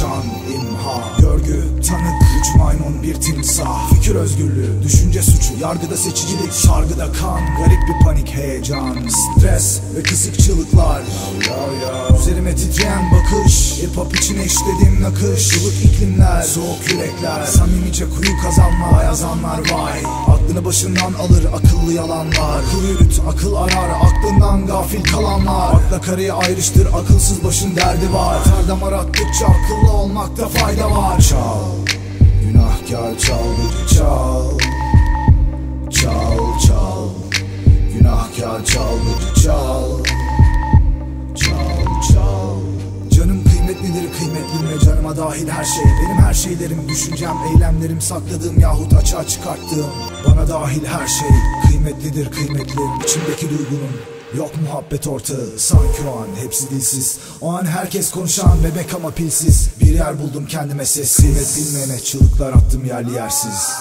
konuşan imha. Görgü, tanık, üç maymun bir timsah. Fikir özgürlüğü, düşünce suçu. Yargıda seçicilik, şargıda kan. Garip bir panik, heyecan. Stres ve kısık çığlıklar. Üzerime titreyen bakış. Hip hop içine işlediğim nakış. Yılık iklimler, soğuk yürekler. Samimice kuyu kazanma yazanlar vay. Aklını başından alır akıllı yalanlar. Akıl yürüt, akıl arar Aklından gafil kalanlar. Akla karıyı ayrıştır akılsız başın derdi var Ter damar attıkça akıllı olmakta fayda var. Çal, günahkar çalgıcı çal. Çal çal, günahkar çalgıcı çal. Çal çal. Canım kıymetlidir kıymetli ve canıma dahil her şey. Benim her şeylerim, düşüncem, eylemlerim Sakladığım yahut açığa çıkarttığım. Bana dahil her şey Kıymetlidir kıymetli. İçimdeki duygunun Yok muhabbet ortağı sanki o an hepsi dilsiz. O an herkes konuşan bebek ama pilsiz. Bir yer buldum kendime sessiz. Kıymet bilmeyene çığlıklar attım yerli yersiz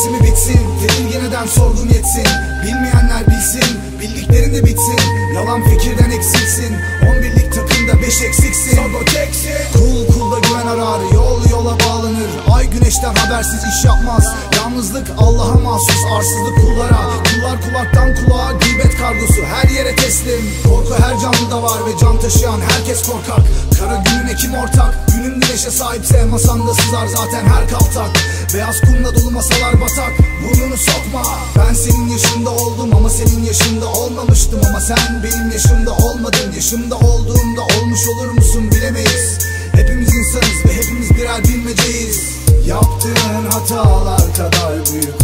gitsin, iyisi mi bitsin? Tedirgin eden sorgun yetsin. Bilmeyenler bilsin, bildiklerin de bitsin. Yalan fikirden eksilsin. On birlik takımda beş eksiksin. Sago teksin Kul kulda güven arar, yol güneşten habersiz iş yapmaz. Yalnızlık Allah'a mahsus, arsızlık kullara. Kullar kulaktan kulağa, gıybet kargosu Her yere teslim, korku her canlıda var Ve can taşıyan herkes korkak. Kara günün kim ortak, günün güneşe sahipse Masanda sızar zaten her kaltak. Beyaz kumla dolu masalar batak Burnunu sokma. Ben senin yaşında oldum ama senin yaşında olmamıştım. Ama sen benim yaşımda olmadın Yaşımda olduğumda olmuş olur musun bilemeyiz. Hepimiz insanız ve hepimiz birer bilmeceyiz Yaptığın hatalar kadar büyük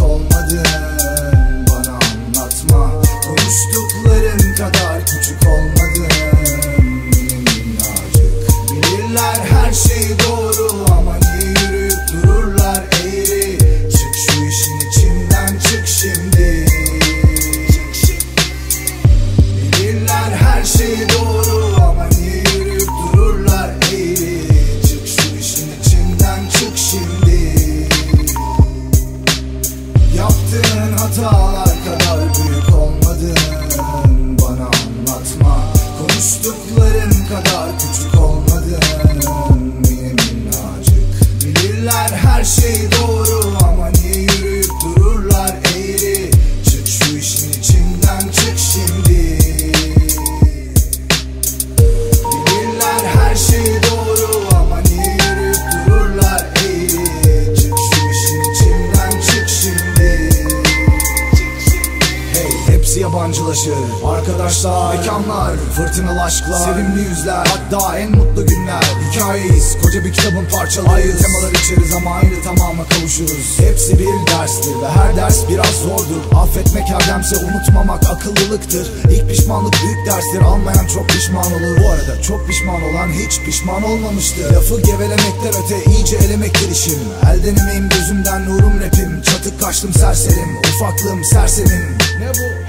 yabancılaşır Arkadaşlar, mekanlar, fırtınalı aşklar Sevimli yüzler, hatta en mutlu günler. Hikayeyiz, koca bir kitabın parçaları. Aynı temalar içeriz ama aynı tamama kavuşuruz. Hepsi bir derstir ve her ders biraz zordur. Affetmek erdemse unutmamak akıllılıktır. İlk pişmanlık büyük derstir almayan çok pişman olur. Bu arada çok pişman olan hiç pişman olmamıştır. Lafı gevelemekten öte iyice elemektir işim. Elden emeğim gözümden nurum rapim. Çatık kaçtım serserim. Ufaklığım serserim Ne bu?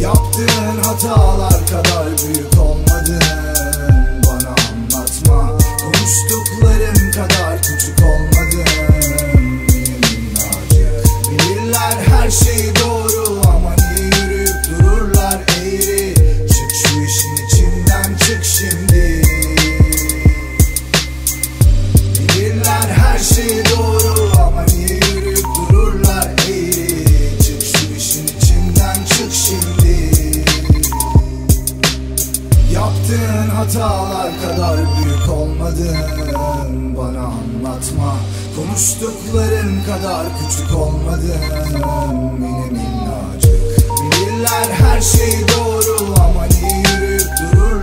Yaptığın hatalar kadar büyük olmadın Bana anlatma. Konuştukların kadar küçük olmadın. Yine minnacık. Bilirler her şey doğru ama niye yürüyüp dururlar